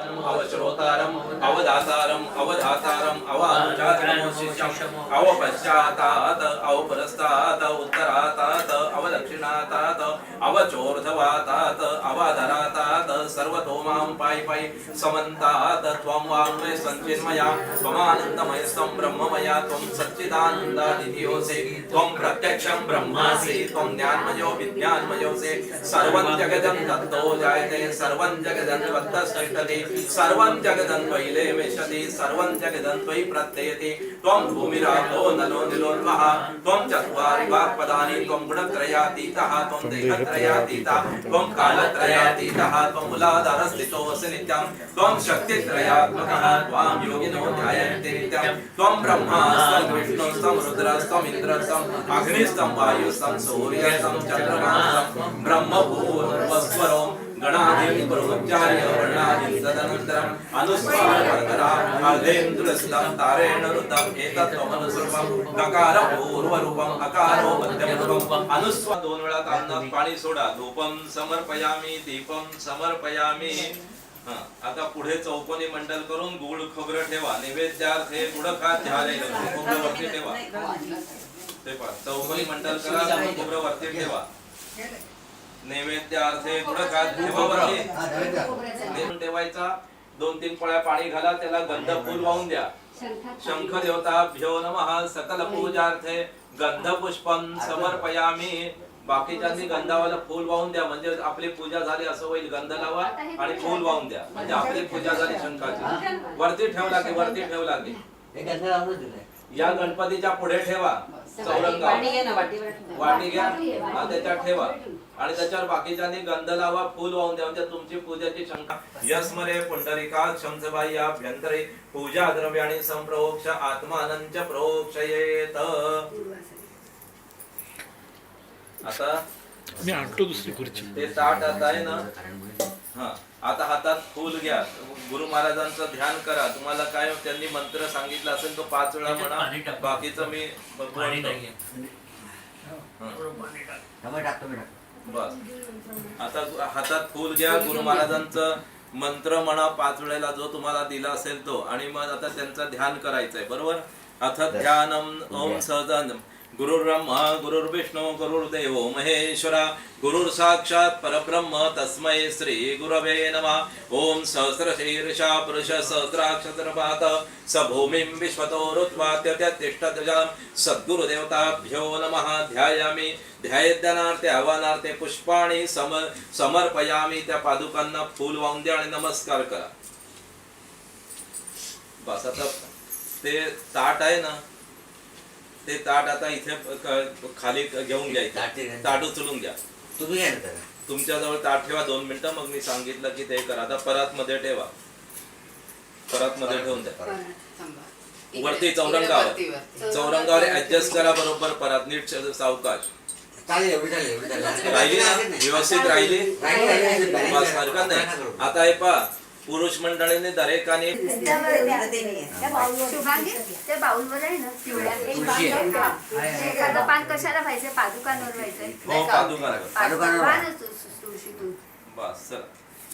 अवश्रोतारम् अवदातारम् अवधातारम् अवानुजातमोशिष्यम् अवपश्चातात् अवपुरस्तात् उत्तरातात् अवदक्षिणातात् अवचोर्धवातात् अवाधरातात् सर्वतो मां पायि पायि समन्तात् त्वं वाङ्मय सञ्चिन्मया त्वमानन्दमयस्तं ब्रह्ममया त्वं सच्चिदानन्दादिधियोऽसि त्वं प्रत्यक्षं ब्रह्मासि त्वं ज्ञानमयो विज्ञानमयोऽसि सर्वं जगदं तत्तो जायते सर्वं जगदं त्वत्तस्तिष्ठति सर्वं जगदं विशति सर्वं जगदं त्वयि प्रत्ययति त्वं भूमिरापो नलो निलोन्मः त्वं चत्वारि वाक्पदानि त्वं गुणत्रयातीतः त्वं देहत्रयातीतः। त्वं कालत्रयातीतः त्वं मूलाधारस्थितोऽसि नित्यं त्वं शक्तित्रयात्मकः त्वां योगिनो ध्यायन्ति नित्यं त्वं ब्रह्मास्तं विष्णुस्तं रुद्रस्तं इन्द्रस्तं अग्निस्तं वायुस्तं सूर्यस्तं चन्द्रमास्तं ब्रह्मभूर्वस्वरो गणादिं प्रभुचार्य वर्णादिं तदनन्तरम् अनुस्वा तारेण ऋतम् ककार पूर्वरूपम् अकारो मध्यमरूपम् अनुस्वा दोन वेळा पाणी सोडा। धूपम समर्पयामी दीपम समर्पयामी। आता पुढे चौकोनी मंडल करून गुळ खोबरं ठेवा। नैवेद्यार्थ हे गुळ खात खोबरं वरती ठेवा। ते पहा चौकोनी मंडल करा गुळ खोबरं वरती ठेवा। नैवेद्यार्थे गुळ खात ठेवा वरती। ठेवायचा। दोन तीन पळ्या पाणी घाला त्याला गंध फूल वाहून द्या. शंख देवताभ्यो नमः सकल पूजार्थे गंध पुष्पम समर्पयामी. बाकीच्यांनी गंधावाला फूल वाहून द्या म्हणजे आपली पूजा झाली असं होईल गंध लावा आणि फूल वाहून द्या. म्हणजे आपली पूजा झाली शंखाची. वरती ठेवला की वरती ठेवला की. या गणपतीच्या पुढे ठेवा. वाटी घ्या. हा त्याच्यात ठेवा. आणि त्याच्यावर बाकीच्यांनी गंध लावा फूल वाहून द्या. म्हणजे तुमची पूजाची शंका. यस्मरे पुंडरिका शंसबाई अभ्यंतरे पूजा द्रव्याणी संप्रोक्ष आत्मानंच प्रोक्षयेत. आता मी आणतो दुसरी खुर्ची. ते ताट आता आहे ना. हा. आता हातात फूल घ्या. गुरु महाराजांचं ध्यान करा. तुम्हाला काय त्यांनी मंत्र सांगितला असेल तो पाच वेळा म्हणा. बाकीचं मी बस. आता हातात फूल घ्या. गुरु महाराजांचं मंत्र म्हणा पाच वेळेला जो तुम्हाला दिला असेल तो. आणि मग आता त्यांचं ध्यान करायचंय. बरोबर? अथ ध्यानम ओम सहजन गुरुर्ब्रह्मा गुरुर्विष्णू गुरुर्देव महेश्वरा गुरुर्साक्षात परब्रह्म तस्मै श्री गुरवे नमः. ओम सहस्रशीर्षा पुरुष सहस्राक्षरपात स भूमिं विश्वतो रुत्वात्यत्यतिष्ठतजां सद्गुरुदेवताभ्यो नमः. ध्यायामि ध्यायज्ञानार्थे आव्हानार्थे पुष्पाणि सम समर्पयामी. त्या पादुकांना फूल वाहून द्या आणि नमस्कार करा. बस आता ते ताट आहे ना ते ताट आता इथे क- खाली घेऊन ताट ते- ताट उचलून घ्या. तुम्ही करता? तुमच्याजवळ ताट ठेवा दोन मिनिटं मग मी सांगितलं की ते करा. आता परत मध्ये ठेवा. परत मध्ये ठेवून द्या. वरती चौरंगावर. चौरंगावर ऍडजस्ट करा बरोबर परत. नीट सावकाश. चालेल एवढी चालेल एवढी चालेल. राहिली ना? व्यवस्थित राहिली? राहिली, राहिली, राहिली, राहिली. बस हरकत नाही. आता हे पहा. पुरुष मंडळीने दरेकाने त्या बाउलवर आहे ना. पिवळ्या. एक पान घेऊन ठेवा. ते एखादं पान कशाला व्हायचंय पादुकांवर व्हायचंय. हो पादुकांवर. पादुकांवर. व्हा ना तु- तुळशीतून बस चला.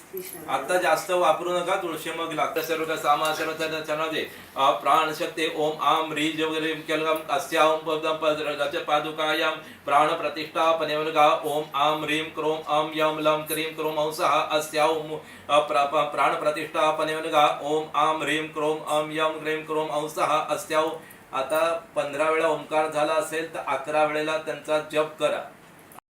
आता जास्त वापरू नका तुळशी मग लागतं सर्व का सामा सर्व त्याच्यामध्ये प्राण शक्ती ओम आम रीज वगैरे केलं अस्या ओम पादुकायाम प्राण प्रतिष्ठा पनेवलगा ओम आम रीम क्रोम अम यम लम क्रीम क्रोम अंसः अस्या ओम प्राण प्रतिष्ठा पनेवलगा ओम आम रीम क्रोम अम यम क्रीम क्रोम अंसः अस्या. आता पंधरा वेळा ओंकार झाला असेल तर अकरा वेळेला त्यांचा जप करा.